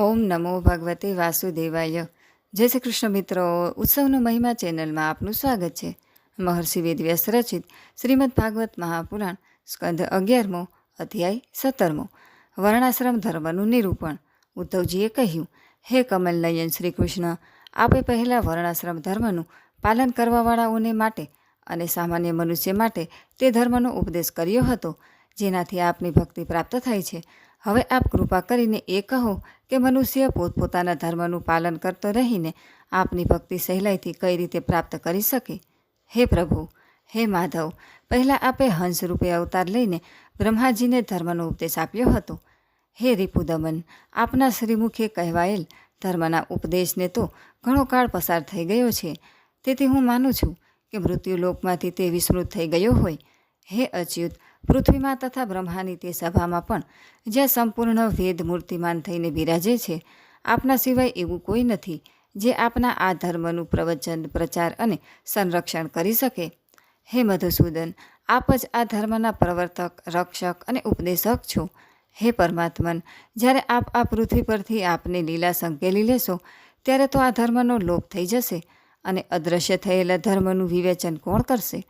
ઓમ નમો ભગવતે વાસુદેવાય. જય શ્રી કૃષ્ણ મિત્રો, ઉત્સવનો મહિમા ચેનલમાં આપનું સ્વાગત છે. મહર્ષિ વેદવ્યાસ રચિત શ્રીમદ ભાગવત મહાપુરાણ, સ્કંદ અગિયારમો, અધ્યાય સત્તરમો. વર્ણાશ્રમ ધર્મનું નિરૂપણ. ઉદ્ધવજીએ કહ્યું, હે કમલ નયન શ્રી કૃષ્ણ, આપે પહેલાં વર્ણાશ્રમ ધર્મનું પાલન કરવાવાળાઓને માટે અને સામાન્ય મનુષ્ય માટે તે ધર્મનો ઉપદેશ કર્યો હતો, જેનાથી આપની ભક્તિ પ્રાપ્ત થાય છે. હવે આપ કૃપા કરીને એ કહો કે મનુષ્ય પોતપોતાના ધર્મનું પાલન કરતો રહીને આપની ભક્તિ સહેલાઈથી કઈ રીતે પ્રાપ્ત કરી શકે? હે પ્રભુ, હે માધવ, પહેલાં આપે હંસ રૂપે અવતાર લઈને બ્રહ્માજીને ધર્મનો ઉપદેશ આપ્યો હતો. હે રિપુદમન, આપના શ્રીમુખે કહેવાયેલ ધર્મના ઉપદેશને તો ઘણો કાળ પસાર થઈ ગયો છે. તેથી હું માનું છું કે મૃત્યુલોકમાંથી તે વિસ્મૃત થઈ ગયો હોય. હે અચ્યુત પૃથ્વીમાં તથા બ્રહ્માની તે સભામાં પણ, જ્યાં સંપૂર્ણ વેદ મૂર્તિમાન થઈને બિરાજે છે, આપના સિવાય એવું કોઈ નથી જે આપના આ ધર્મનું પ્રવચન, પ્રચાર અને સંરક્ષણ કરી શકે. હે મધુસૂદન, આપ જ આ ધર્મના પ્રવર્તક, રક્ષક અને ઉપદેશક છો. હે પરમાત્મન, જ્યારે આપ આ પૃથ્વી પરથી આપને લીલા સંકેલી લેશો, ત્યારે તો આ ધર્મનો લોપ થઈ જશે અને અદૃશ્ય થયેલા ધર્મનું વિવેચન કોણ કરશે?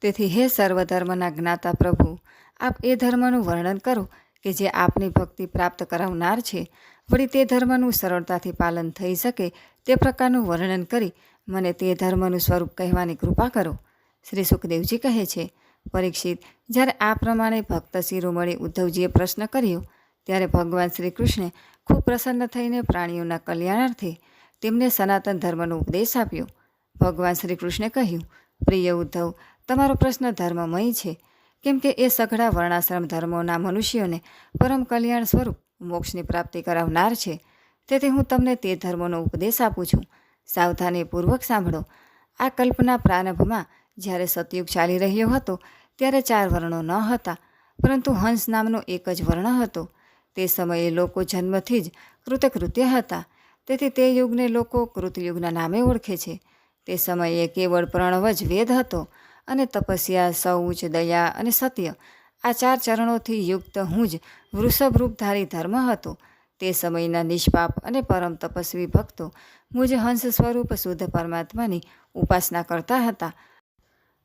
તેથી હે સર્વધર્મના જ્ઞાતા પ્રભુ, આપ એ ધર્મનું વર્ણન કરો કે જે આપની ભક્તિ પ્રાપ્ત કરાવનાર છે. વળી તે ધર્મનું સરળતાથી પાલન થઈ શકે તે પ્રકારનું વર્ણન કરી મને તે ધર્મનું સ્વરૂપ કહેવાની કૃપા કરો. શ્રી સુખદેવજી કહે છે, પરીક્ષિત, જ્યારે આ પ્રમાણે ભક્ત શિરોમણી ઉદ્ધવજીએ પ્રશ્ન કર્યો, ત્યારે ભગવાન શ્રી કૃષ્ણે ખૂબ પ્રસન્ન થઈને પ્રાણીઓના કલ્યાણાર્થે તેમને સનાતન ધર્મનો ઉપદેશ આપ્યો. ભગવાન શ્રી કૃષ્ણે કહ્યું, પ્રિય ઉદ્ધવ તમારો પ્રશ્ન ધર્મમય છે. કેમ કે એ સઘળા વર્ણાશ્રમ ધર્મોના મનુષ્યોને પરમ કલ્યાણ સ્વરૂપ મોક્ષની પ્રાપ્તિ કરાવનાર છે. તેથી હું તમને તે ધર્મોનો ઉપદેશ આપું છું. સાવધાનીપૂર્વક સાંભળો. આ કલ્પના પ્રારંભમાં જ્યારે સતયુગ ચાલી રહ્યો હતો, ત્યારે ચાર વર્ણો ન હતા, પરંતુ હંસ નામનો એક જ વર્ણ હતો. તે સમયે લોકો જન્મથી જ કૃતકૃત્ય હતા. તેથી તે યુગને લોકો કૃતયુગના નામે ઓળખે છે. તે સમયે કેવળ પ્રણવ જ વેદ હતો. અને તપસ્યા, શૌચ, દયા અને સત્ય. આ ચાર ચરણોથી યુક્ત હું જ વૃષભરૂપધારી ધર્મ હતો. તે સમયના નિષ્પાપ અને પરમ તપસ્વી ભક્તો મુજ હંસ સ્વરૂપ શુદ્ધ પરમાત્માની ઉપાસના કરતા હતા.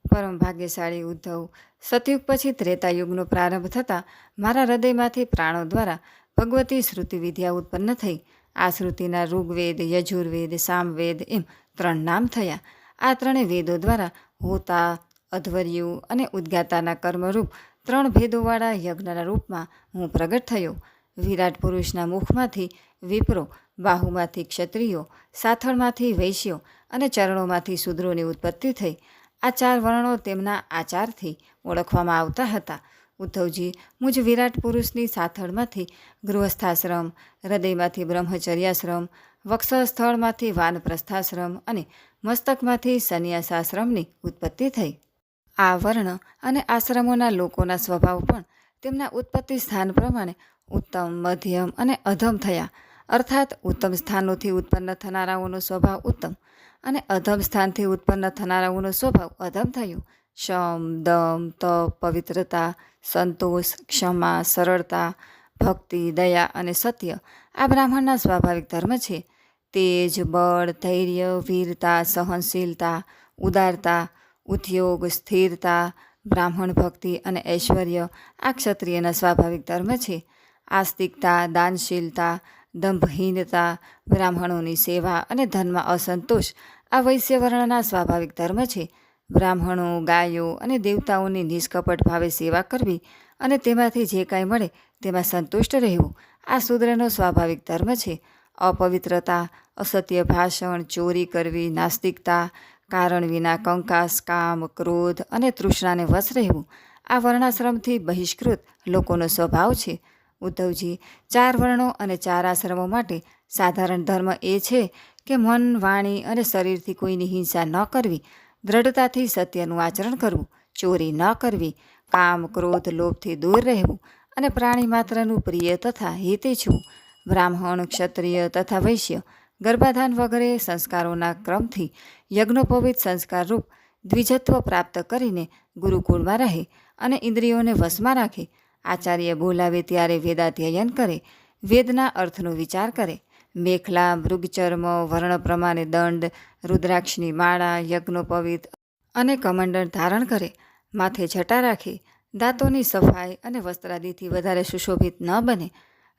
પરમ ભાગ્યશાળી ઉદ્ધવ સતયુગ પછી ત્રેતાયુગનો પ્રારંભ થતાં મારા હૃદયમાંથી પ્રાણો દ્વારા ભગવતી શ્રુતિ વિદ્યા ઉત્પન્ન થઈ. આ શ્રુતિના ઋગ્વેદ, યજુર્વેદ, સામવેદ એમ ત્રણ નામ થયા. આ ત્રણેય વેદો દ્વારા હોતા અધ્વર્યુ અને ઉદ્ગાતાના કર્મરૂપ ત્રણ ભેદોવાળા યજ્ઞના રૂપમાં હું પ્રગટ થયો. વિરાટ પુરુષના મુખમાંથી વિપ્રો, બાહુમાંથી ક્ષત્રિયો, સાથળમાંથી વૈશ્યો અને ચરણોમાંથી શૂદ્રોની ઉત્પત્તિ થઈ. આ ચાર વર્ણો તેમના આચારથી ઓળખવામાં આવતા હતા. ઉદ્ધવજી મુજ વિરાટ પુરુષની સાથળમાંથી ગૃહસ્થાશ્રમ, હૃદયમાંથી બ્રહ્મચર્યાશ્રમ, વક્ષસ્થળમાંથી વાનપ્રસ્થાશ્રમ અને મસ્તકમાંથી સંન્યાસાશ્રમની ઉત્પત્તિ થઈ. આ વર્ણ અને આશ્રમોના લોકોના સ્વભાવ પણ તેમના ઉત્પત્તિ સ્થાન પ્રમાણે ઉત્તમ, મધ્યમ અને અધમ થયા. અર્થાત, ઉત્તમ સ્થાનોથી ઉત્પન્ન થનારાઓનો સ્વભાવ ઉત્તમ અને અધમ સ્થાનથી ઉત્પન્ન થનારાઓનો સ્વભાવ અધમ થયો. શમ, દમ, તપ, પવિત્રતા, સંતોષ, ક્ષમા, સરળતા, ભક્તિ, દયા અને સત્ય આ બ્રાહ્મણના સ્વાભાવિક ધર્મ છે. તેજ, બળ, ધૈર્ય, વીરતા, સહનશીલતા, ઉદારતા ઉદ્યોગ, સ્થિરતા, બ્રાહ્મણ ભક્તિ અને ઐશ્વર્ય આ ક્ષત્રિયના સ્વાભાવિક ધર્મ છે. આસ્તિકતા, દાનશીલતા, દંભહીનતા, બ્રાહ્મણોની સેવા અને ધનમાં અસંતોષ આ વૈશ્યવર્ણના સ્વાભાવિક ધર્મ છે. બ્રાહ્મણો, ગાયો અને દેવતાઓની નિષ્કપટ ભાવે સેવા કરવી અને તેમાંથી જે કાંઈ મળે તેમાં સંતુષ્ટ રહેવું આ શૂદ્રનો સ્વાભાવિક ધર્મ છે. અપવિત્રતા, અસત્ય ભાષણ, ચોરી કરવી, નાસ્તિકતા કારણ વિના કંકાસ, કામ, ક્રોધ અને તૃષ્ણાને વશ રહેવું, આ વર્ણાશ્રમથી બહિષ્કૃત લોકોનો સ્વભાવ છે. ઉદ્ધવજી, ચાર વર્ણો અને ચાર આશ્રમો માટે સાધારણ ધર્મ એ છે કે મન, વાણી અને શરીરથી કોઈની હિંસા ન કરવી, દ્રઢતાથી સત્યનું આચરણ કરવું, ચોરી ન કરવી, કામ, ક્રોધ, લોભથી દૂર રહેવું અને પ્રાણી માત્રનું પ્રિય તથા હિતેચ્છું બ્રાહ્મણ, ક્ષત્રિય તથા વૈશ્ય ગર્ભાધાન વગેરે સંસ્કારોના ક્રમથી યજ્ઞોપવિત સંસ્કાર રૂપ દ્વિજત્વ પ્રાપ્ત કરીને ગુરુકુળમાં રહે અને ઇન્દ્રિયોને વશમાં રાખે, આચાર્ય બોલાવે ત્યારે વેદાધ્યયન કરે, વેદના અર્થનો વિચાર કરે. મેખલા, મૃગચર્મ, વર્ણ પ્રમાણે દંડ, રુદ્રાક્ષની માળા, યજ્ઞોપવિત અને કમંડળ ધારણ કરે, માથે જટા રાખે, દાંતોની સફાઈ અને વસ્ત્રાદિથી વધારે સુશોભિત ન બને,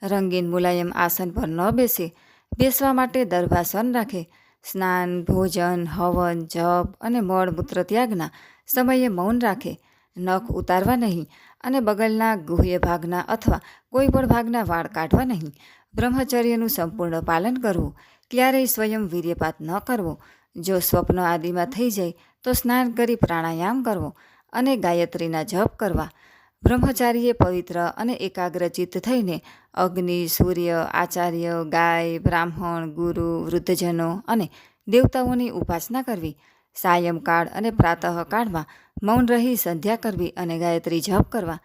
રંગીન મુલાયમ આસન પર ન બેસે બેસવા માટે દરવાસન રાખે. સ્નાન, ભોજન, હવન, જપ અને મળ મૂત્ર ત્યાગના સમયે મૌન રાખે. નખ ઉતારવા નહીં અને બગલના ગુહ્ય ભાગના અથવા કોઈ પણ ભાગના વાળ કાઢવા નહીં. બ્રહ્મચર્યનું સંપૂર્ણ પાલન કરવું. ક્યારેય સ્વયં વીર્યપાત ન કરવો. જો સ્વપ્ન આદિમાં થઈ જાય તો સ્નાન કરી પ્રાણાયામ કરવો અને ગાયત્રીના જપ કરવા. બ્રહ્મચારીએ પવિત્ર અને એકાગ્રચિત્ત થઈને અગ્નિ, સૂર્ય, આચાર્ય, ગાય, બ્રાહ્મણ, ગુરુ, વૃદ્ધજનો અને દેવતાઓની ઉપાસના કરવી. સાયંકાળ અને પ્રાતઃકાળમાં મૌન રહી સંધ્યા કરવી અને ગાયત્રી જપ કરવા.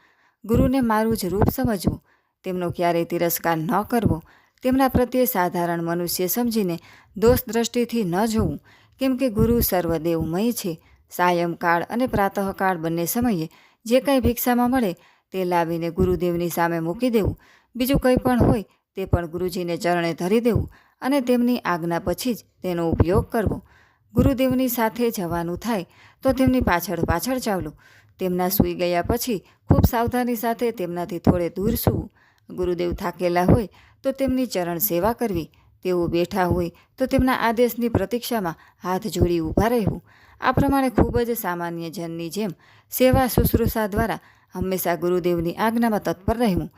ગુરુને મારું જ રૂપ સમજવું. તેમનો ક્યારેય તિરસ્કાર ન કરવો. તેમના પ્રત્યે સાધારણ મનુષ્ય સમજીને દોષ દ્રષ્ટિથી ન જોવું. કેમ કે ગુરુ સર્વદેવમય છે. સાયંકાળ અને પ્રાતઃકાળ બંને સમયે જે કંઈ ભિક્ષામાં મળે તે લાવીને ગુરુદેવની સામે મૂકી દેવું. બીજું કંઈ પણ હોય તે પણ ગુરુજીને ચરણે ધરી દેવું અને તેમની આજ્ઞા પછી જ તેનો ઉપયોગ કરવો. ગુરુદેવની સાથે જવાનું થાય તો તેમની પાછળ પાછળ ચાવલું. તેમના સૂઈ ગયા પછી ખૂબ સાવધાની સાથે તેમનાથી થોડે દૂર સૂવું. ગુરુદેવ થાકેલા હોય તો તેમની ચરણ સેવા કરવી. તેઓ બેઠા હોય તો તેમના આદેશની પ્રતીક્ષામાં હાથ જોડી ઊભા રહેવું. આ પ્રમાણે ખૂબ જ સામાન્ય જનની જેમ સેવા શુશ્રૂષા દ્વારા હંમેશા ગુરુદેવની આજ્ઞામાં તત્પર રહેવું.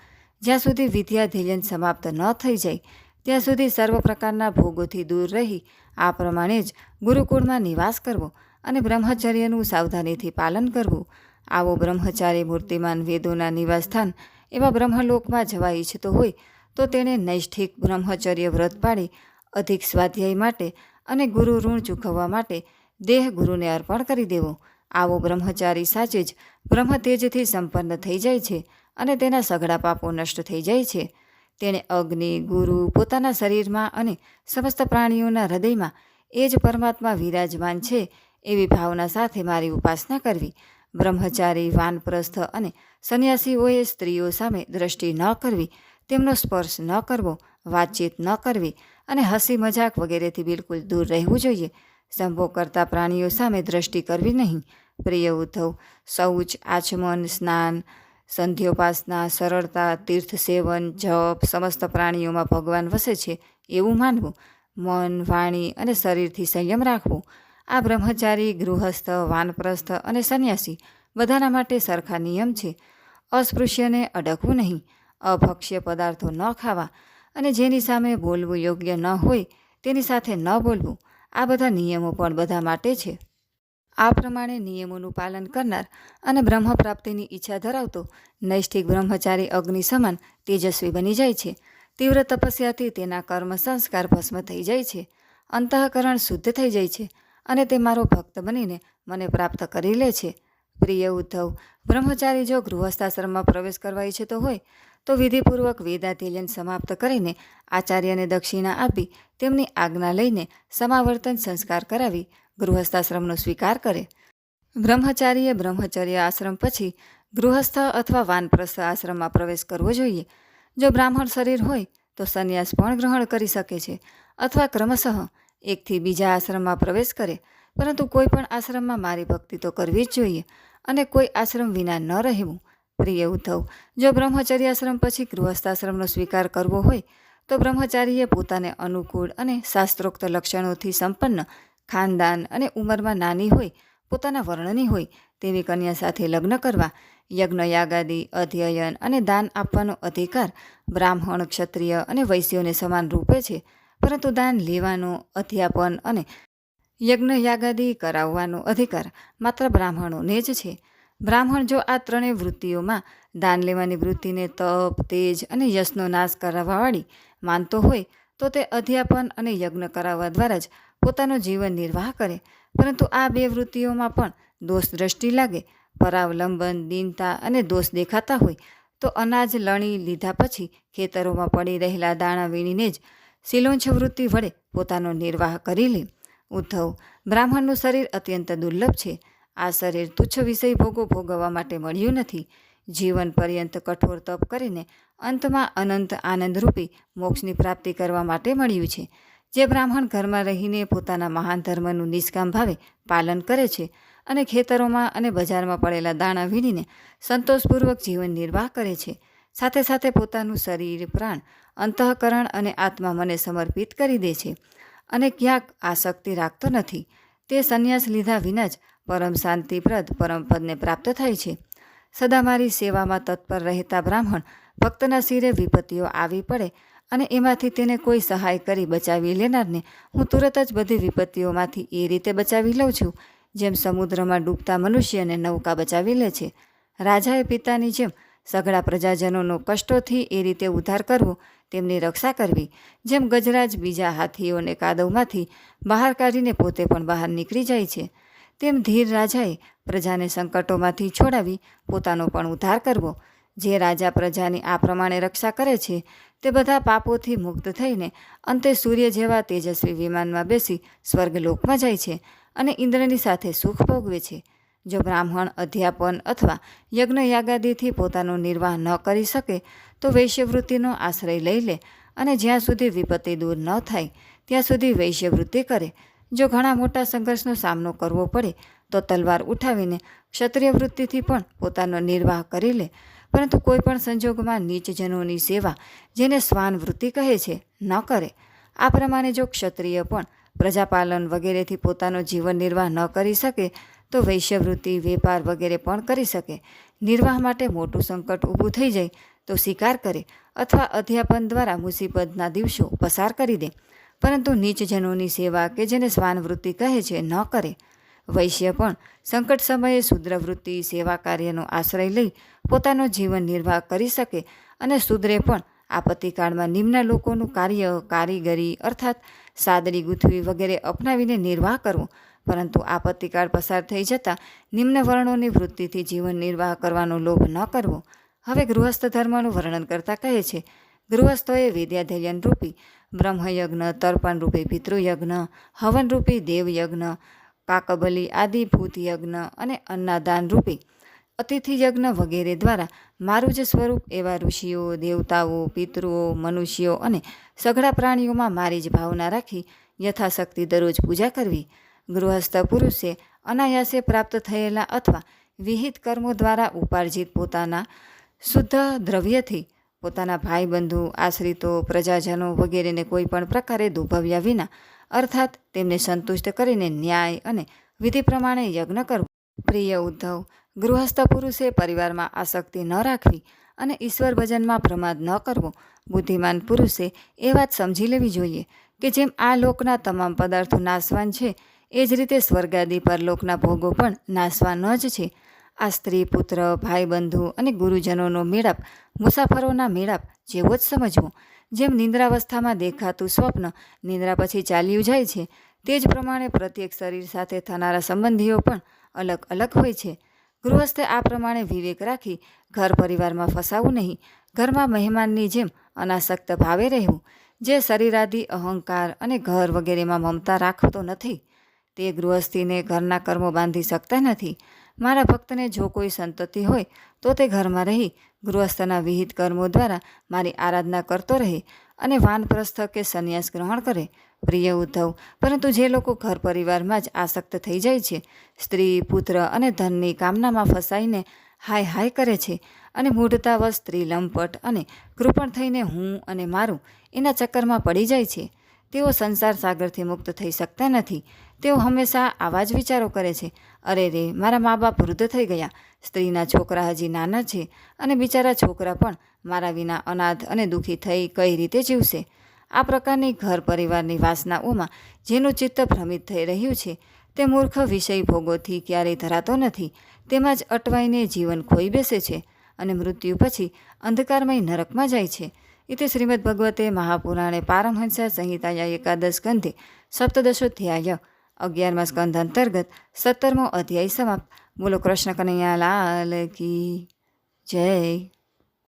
જ્યાં સુધી વિદ્યાધ્યયન સમાપ્ત ન થઈ જાય, ત્યાં સુધી સર્વ પ્રકારના ભોગોથી દૂર રહી આ પ્રમાણે જ ગુરુકુળમાં નિવાસ કરવો અને બ્રહ્મચર્યનું સાવધાનીથી પાલન કરવું. આવો બ્રહ્મચારી મૂર્તિમાન વેદોના નિવાસસ્થાન એવા બ્રહ્મલોકમાં જવા ઈચ્છતો હોય તો તેણે નૈષ્ઠિક બ્રહ્મચર્ય વ્રત પાડી, અધિક સ્વાધ્યાય માટે અને ગુરુ ઋણ ચૂકવવા માટે દેહ ગુરુને અર્પણ કરી દેવો. આવો બ્રહ્મચારી સાચે જ બ્રહ્મ તેજથી સંપન્ન થઈ જાય છે અને તેના સઘળા પાપો નષ્ટ થઈ જાય છે. તેણે અગ્નિ, ગુરુ પોતાના શરીરમાં અને સમસ્ત પ્રાણીઓના હૃદયમાં એ જ પરમાત્મા વિરાજમાન છે એવી ભાવના સાથે મારી ઉપાસના કરવી. બ્રહ્મચારી, વાનપ્રસ્થ અને સંન્યાસીઓએ સ્ત્રીઓ સામે દ્રષ્ટિ ન કરવી. તેમનો સ્પર્શ ન કરવો, વાતચીત ન કરવી અને હસી મજાક વગેરેથી બિલકુલ દૂર રહેવું જોઈએ. સંભોગ કરતા પ્રાણીઓ સામે દ્રષ્ટિ કરવી નહીં. પ્રિય ઉદ્ધવ, શૌચ, આચમન, સ્નાન, સંધ્યોપાસના, સરળતા તીર્થ સેવન જપ સમસ્ત પ્રાણીઓમાં ભગવાન વસે છે એવું માનવું. મન, વાણી અને શરીરથી સંયમ રાખવું. આ બ્રહ્મચારી, ગૃહસ્થ, વાનપ્રસ્થ અને સંન્યાસી બધાના માટે સરખા નિયમ છે. અસ્પૃશ્યને અડકવું નહીં. અભક્ષ્ય પદાર્થો ન ખાવા અને જેની સામે બોલવું યોગ્ય ન હોય તેની સાથે ન બોલવું, આ બધા નિયમો પણ બધા માટે છે. આ પ્રમાણે નિયમોનું પાલન કરનાર અને બ્રહ્મ પ્રાપ્તિની ઈચ્છા ધરાવતો નૈષ્ઠિક બ્રહ્મચારી અગ્નિ સમાન તેજસ્વી બની જાય છે. તીવ્ર તપસ્યાથી તેના કર્મ સંસ્કાર ભસ્મ થઈ જાય છે. અંતઃકરણ શુદ્ધ થઈ જાય છે અને તે મારો ભક્ત બનીને મને પ્રાપ્ત કરી લે છે. પ્રિય ઉદ્ધવ, બ્રહ્મચારી જો ગૃહસ્થાશ્રમમાં પ્રવેશ કરવા ઈચ્છતો હોય તો વિધિપૂર્વક વેદાધ્યયન સમાપ્ત કરીને આચાર્યને દક્ષિણા આપી તેમની આજ્ઞા લઈને સમાવર્તન સંસ્કાર કરાવી ગૃહસ્થાશ્રમનો સ્વીકાર કરે. બ્રહ્મચારીએ બ્રહ્મચર્ય આશ્રમ પછી ગૃહસ્થ અથવા વાનપ્રસ્થ આશ્રમમાં પ્રવેશ કરવો જોઈએ. જો બ્રાહ્મણ શરીર હોય તો સંન્યાસ પણ ગ્રહણ કરી શકે છે અથવા ક્રમશઃ એકથી બીજા આશ્રમમાં પ્રવેશ કરે, પરંતુ કોઈ પણ આશ્રમમાં મારી ભક્તિ તો કરવી જ જોઈએ અને કોઈ આશ્રમ વિના ન રહેવું. પ્રિય ઉદ્ધવ, જો બ્રહ્મચર્યાશ્રમ પછી ગૃહસ્થાશ્રમનો સ્વીકાર કરવો હોય, તો બ્રહ્મચારીએ પોતાને અનુકૂળ અને શાસ્ત્રોક્ત લક્ષણોથી સંપન્ન, ખાનદાન અને ઉંમરમાં નાની હોય, પોતાના વર્ણની હોય, તેવી કન્યા સાથે લગ્ન કરવા યજ્ઞ યાગાદી અધ્યયન અને દાન આપવાનો અધિકાર બ્રાહ્મણ, ક્ષત્રિય અને વૈશ્યોને સમાન રૂપે છે. પરંતુ દાન લેવાનો, અધ્યાપન અને યજ્ઞ યાગાદી કરાવવાનો અધિકાર માત્ર બ્રાહ્મણોને જ છે. બ્રાહ્મણ જો આ ત્રણેય વૃત્તિઓમાં દાન લેવાની વૃત્તિને તપ, તેજ અને યશનો નાશ કરાવવાવાળી માનતો હોય, તો તે અધ્યાપન અને યજ્ઞ કરાવવા દ્વારા જ પોતાનો જીવન નિર્વાહ કરે. પરંતુ આ બે વૃત્તિઓમાં પણ દોષ દ્રષ્ટિ લાગે, પરાવલંબન, દીનતા અને દોષ દેખાતા હોય, તો અનાજ લણી લીધા પછી ખેતરોમાં પડી રહેલા દાણા વીણીને જ શિલોંછ વૃત્તિ વડે પોતાનો નિર્વાહ કરી લે. ઉદ્ધવ, બ્રાહ્મણનું શરીર અત્યંત દુર્લભ છે. આ શરીર તુચ્છ વિષય ભોગો ભોગવવા માટે મળ્યું નથી. જીવન પર્યંત કઠોર તપ કરીને અંતમાં અનંત આનંદરૂપી મોક્ષની પ્રાપ્તિ કરવા માટે મળ્યું છે. જે બ્રાહ્મણ ઘરમાં રહીને પોતાના મહાન ધર્મનું નિષ્કામ ભાવે પાલન કરે છે અને ખેતરોમાં અને બજારમાં પડેલા દાણા વીણીને સંતોષપૂર્વક જીવન નિર્વાહ કરે છે. સાથે સાથે પોતાનું શરીર, પ્રાણ, અંતઃકરણ અને આત્મા મને સમર્પિત કરી દે છે અને ક્યાંક આસક્તિ રાખતો નથી. તે સંન્યાસ લીધા વિના જ પરમ શાંતિપ્રદ પરમપદને પ્રાપ્ત થાય છે. સદા મારી સેવામાં તત્પર રહેતા બ્રાહ્મણ ભક્તના શિરે વિપત્તિઓ આવી પડે અને એમાંથી તેને કોઈ સહાય કરી બચાવી લેનારને હું તુરત જ બધી વિપત્તિઓમાંથી એ રીતે બચાવી લઉં છું, જેમ સમુદ્રમાં ડૂબતા મનુષ્યને નૌકા બચાવી લે છે. રાજાએ પિતાની જેમ સઘળા પ્રજાજનોનો કષ્ટોથી એ રીતે ઉદ્ધાર કરવો, તેમની રક્ષા કરવી, જેમ ગજરાજ બીજા હાથીઓને કાદવમાંથી બહાર કાઢીને પોતે પણ બહાર નીકળી જાય છે. તેમ ધીર રાજાએ પ્રજાને સંકટોમાંથી છોડાવી પોતાનો પણ ઉદ્ધાર કરવો. જે રાજા પ્રજાની આ પ્રમાણે રક્ષા કરે છે, તે બધા પાપોથી મુક્ત થઈને અંતે સૂર્ય જેવા તેજસ્વી વિમાનમાં બેસી સ્વર્ગલોકમાં જાય છે અને ઇન્દ્રની સાથે સુખ ભોગવે છે. જો બ્રાહ્મણ, અધ્યાપન અથવા યજ્ઞયાગાદીથી પોતાનો નિર્વાહ ન કરી શકે, તો વૈશ્યવૃત્તિનો આશ્રય લઈ લે અને જ્યાં સુધી વિપત્તિ દૂર ન થાય, ત્યાં સુધી વૈશ્યવૃત્તિ કરે. જો ઘણા મોટા સંઘર્ષનો સામનો કરવો પડે, તો તલવાર ઉઠાવીને ક્ષત્રિય વૃત્તિથી પણ પોતાનો નિર્વાહ કરી લે. પરંતુ કોઈપણ સંજોગમાં નીચજનોની સેવા જેને શ્વાન વૃત્તિ કહે છે, ન કરે. આ પ્રમાણે જો ક્ષત્રિય પણ પ્રજાપાલન વગેરેથી પોતાનો જીવન નિર્વાહ ન કરી શકે, તો વૈશ્યવૃત્તિ, વેપાર વગેરે પણ કરી શકે. નિર્વાહ માટે મોટું સંકટ ઊભું થઈ જાય તો સ્વીકાર કરે અથવા અધ્યાપન દ્વારા મુસીબતના દિવસો પસાર કરી દે. પરંતુ નીચજનોની સેવા કે જેને સ્વાનવૃત્તિ કહે છે, ન કરે. વૈશ્ય પણ સંકટ સમયે શુદ્રવૃત્તિ સેવા કાર્યનો આશ્રય લઈ પોતાનો જીવન નિર્વાહ કરી શકે અને શુદ્રે પણ આપત્તિકાળમાં નિમ્ન લોકોનું કાર્ય, કારીગરી અર્થાત સાદડી ગૂંથવી વગેરે અપનાવીને નિર્વાહ કરવો. પરંતુ આપત્તિકાળ પસાર થઈ જતાં નિમ્ન વર્ણોની વૃત્તિથી જીવન નિર્વાહ કરવાનો લોભ ન કરવો. હવે ગૃહસ્થ ધર્મનું વર્ણન કરતા કહે છે, ગૃહસ્થોએ વિદ્યાધ્યયન રૂપી બ્રહ્મયજ્ઞ તર્પણ રૂપી પિતૃયજ્ઞ, હવનરૂપી દેવયજ્ઞ, કાકબલી આદિ ભૂતયજ્ઞ અને અન્નાદાન રૂપી અતિથિ યજ્ઞ વગેરે દ્વારા મારું જ સ્વરૂપ એવા ઋષિઓ, દેવતાઓ, પિતૃઓ, મનુષ્યો અને સઘળા પ્રાણીઓમાં મારી જ ભાવના રાખી યથાશક્તિ દરરોજ પૂજા કરવી, ગૃહસ્થ પુરુષે અનાયાસે પ્રાપ્ત થયેલા અથવા વિહિત કર્મો દ્વારા ઉપાર્જિત પોતાના શુદ્ધ દ્રવ્યથી પોતાના ભાઈબંધુ, આશ્રિતો, પ્રજાજનો વગેરેને કોઈ પણ પ્રકારે દુભવ્યા વિના અર્થાત તેમને સંતુષ્ટ કરીને ન્યાય અને વિધિ પ્રમાણે યજ્ઞ કરવો. પ્રિય ઉદ્ધવ, ગૃહસ્થ પુરુષે પરિવારમાં આસક્તિ ન રાખવી અને ઈશ્વર ભજનમાં પ્રમાદ ન કરવો. બુદ્ધિમાન પુરુષે એ વાત સમજી લેવી જોઈએ કે જેમ આ લોકના તમામ પદાર્થો નાશવાન છે, એ જ રીતે સ્વર્ગાદી પરલોકના ભોગો પણ નાશવાન જ છે. આ સ્ત્રી, પુત્ર ભાઈબંધુ અને ગુરુજનોનો મેળાપ મુસાફરોના મેળાપ જેવો જ સમજવો. જેમ નિંદ્રાવસ્થામાં દેખાતું સ્વપ્ન નિંદ્રા પછી ચાલ્યું જાય છે, તે જ પ્રમાણે પ્રત્યેક શરીર સાથે થનારા સંબંધીઓ પણ અલગ અલગ હોય છે. ગૃહસ્થે આ પ્રમાણે વિવેક રાખી ઘર પરિવારમાં ફસાવું નહીં. ઘરમાં મહેમાનની જેમ અનાસક્ત ભાવે રહેવું, જે શરીરાદી અહંકાર અને ઘર વગેરેમાં મમતા રાખતો નથી. તે ગૃહસ્થીને ઘરના કર્મો બાંધી શકતા નથી. મારા ભક્તને જો કોઈ સંતતિ હોય, તો તે ઘરમાં રહી, ગૃહસ્થના વિહિત કર્મો દ્વારા મારી આરાધના કરતો રહે અને વાનપ્રસ્થ કે સંન્યાસ ગ્રહણ કરે. પ્રિય ઉદ્ધવ, પરંતુ જે લોકો ઘર પરિવારમાં જ આસક્ત થઈ જાય છે, સ્ત્રી, પુત્ર અને ધનની કામનામાં ફસાઈને હાય હાય કરે છે અને મૂઢતાવશ સ્ત્રી લંપટ અને કૃપણ થઈને હું અને મારું એના ચક્કરમાં પડી જાય છે. તેઓ સંસાર સાગરથી મુક્ત થઈ શકતા નથી. તેઓ હંમેશા આવા જ વિચારો કરે છે. અરે રે, મારા મા બાપ વૃદ્ધ થઈ ગયા. સ્ત્રીના છોકરા હજી નાના છે અને બિચારા છોકરા પણ મારા વિના અનાથ અને દુઃખી થઈ કઈ રીતે જીવશે? આ પ્રકારની ઘર પરિવારની વાસનાઓમાં જેનું ચિત્ત ભ્રમિત થઈ રહ્યું છે, તે મૂર્ખ વિષય ભોગોથી ક્યારેય ધરાતો નથી. તેમજ અટવાઈને જીવન ખોઈ બેસે છે અને મૃત્યુ પછી અંધકારમય નરકમાં જાય છે. ઇતિ શ્રીમદ ભગવતે મહાપુરાણે પારમહંસા સંહિતાયા એકાદશ ગંધે સપ્તદશોધ્યાય અગિયારમા સ્કંધ અંતર્ગત સત્તરમો અધ્યાય સમાપ્ત બોલો કૃષ્ણ કનૈયા લાલ કી જય